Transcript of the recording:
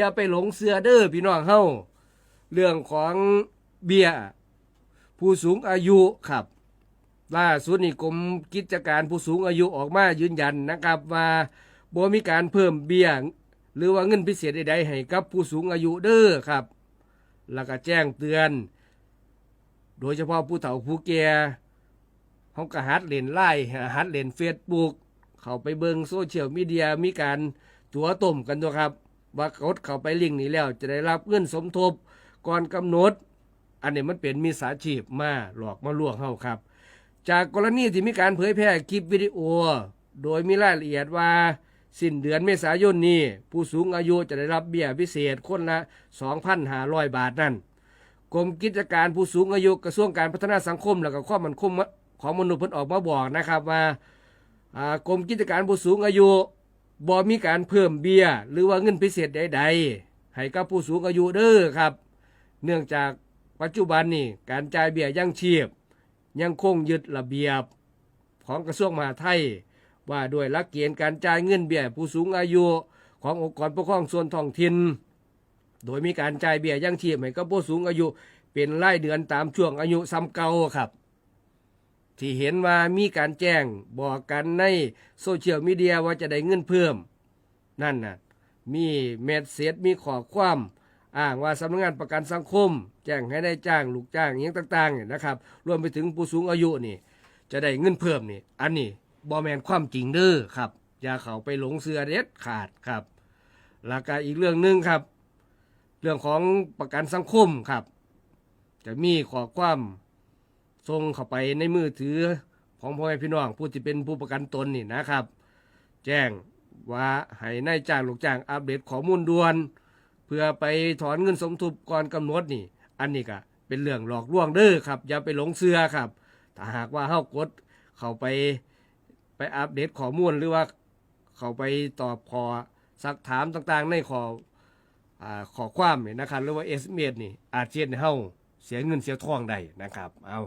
อย่าไปหลงเสือเด้อพี่น้องเฮาเรื่องของเบี้ยผู้สูงอายุครับ ล่าสุดนี่กรมกิจการผู้สูงอายุออกมายืนยันนะครับว่าบ่มีการเพิ่มเบี้ยหรือว่าเงินพิเศษใดๆให้กับผู้สูงอายุเด้อครับ แล้วก็แจ้งเตือน โดยเฉพาะผู้เฒ่าผู้แก่เขาก็หัดเล่นไล่หัดเล่นเฟซบุ๊กเขาไปเบิงโซเชียลมีเดียมีการตัวต้มกันตัวครับ ว่ากดเข้าไปลิงก์นี้แล้ว จะได้รับเงินสมทบก่อนกำหนด อันนี้มันเป็นมีสาชีพมาหลอกมาลวงเฮาครับ จากกรณีที่มีการเผยแพร่คลิปวิดีโอ โดยมีรายละเอียดว่าสิ้นเดือนเมษายนนี้ผู้สูงอายุจะได้รับเบี้ยพิเศษคนละ 2,500 บาทนั่นกรมกิจการผู้สูงอายุกระทรวงการพัฒนาสังคม และก็ความมั่นคงของมนุษย์เพิ่นออกมาบอกนะครับว่ากรมกิจการผู้สูงอายุ บ่มีการเพิ่มเบีย้ยหรือว่าเงินพิเศษใดๆให้กับผู้สูงอายุเด้อครับ เนื่องจากปัจจุบันนี่การจ่ายเบีย้ยยังชีพ ยังคงยึดระเบียบของกระทรวงมหาดไทย ว่าด้วยหลักเกณฑ์การจ่ายเงินเบีย้ยผู้สูงอายุขององค์กรปกครองส่วนท้องถิ่นโดยมีการจ่ายเบีย้ยยังชีพให้กับผู้สูงอายุเป็นรายเดือนตามช่วงอายุซ้ำเก่าครับ ที่เห็นว่ามีการแจ้งบอกกันในโซเชียลมีเดียว่าจะได้เงินเพิ่ม นั่นน่ะมีเมสเซจมีขอความอ้างว่าสำนักงานประกันสังคม แจ้งให้ได้จ้างลูกจ้างอย่างต่างๆนะครับ รวมไปถึงผู้สูงอายุนี่ จะได้เงินเพิ่มนี่อันนี้บอแมนความจริงเด้อครับ อย่าเขาไปหลงเสือเด็ดขาดครับแล้วก็อีกเรื่องหนึ่งครับ เรื่องของประกันสังคมครับ จะมีขอความ ส่งเข้าไปในมือถือของพ่อแม่พี่น้องผู้ที่เป็นผู้ประกันตนนี่นะครับ แจ้งว่าให้นายจ้างลูกจ้างอัปเดตข้อมูลด่วน เพื่อไปถอนเงินสมทบก่อนกำหนดนี่ อันนี้ก็เป็นเรื่องหลอกลวงเด้อครับ อย่าไปหลงเสือครับ ถ้าหากว่าเฮากดเข้าไปไปอัปเดตข้อมูลหรือว่าเข้าไปตอบขอสักถามต่างๆ ในขออ่าขอความนี่นะครับหรือว่าเอสเมนี่อาจเจ็ดให้เฮาเสียเงินเสียทองได้นะครับ เอา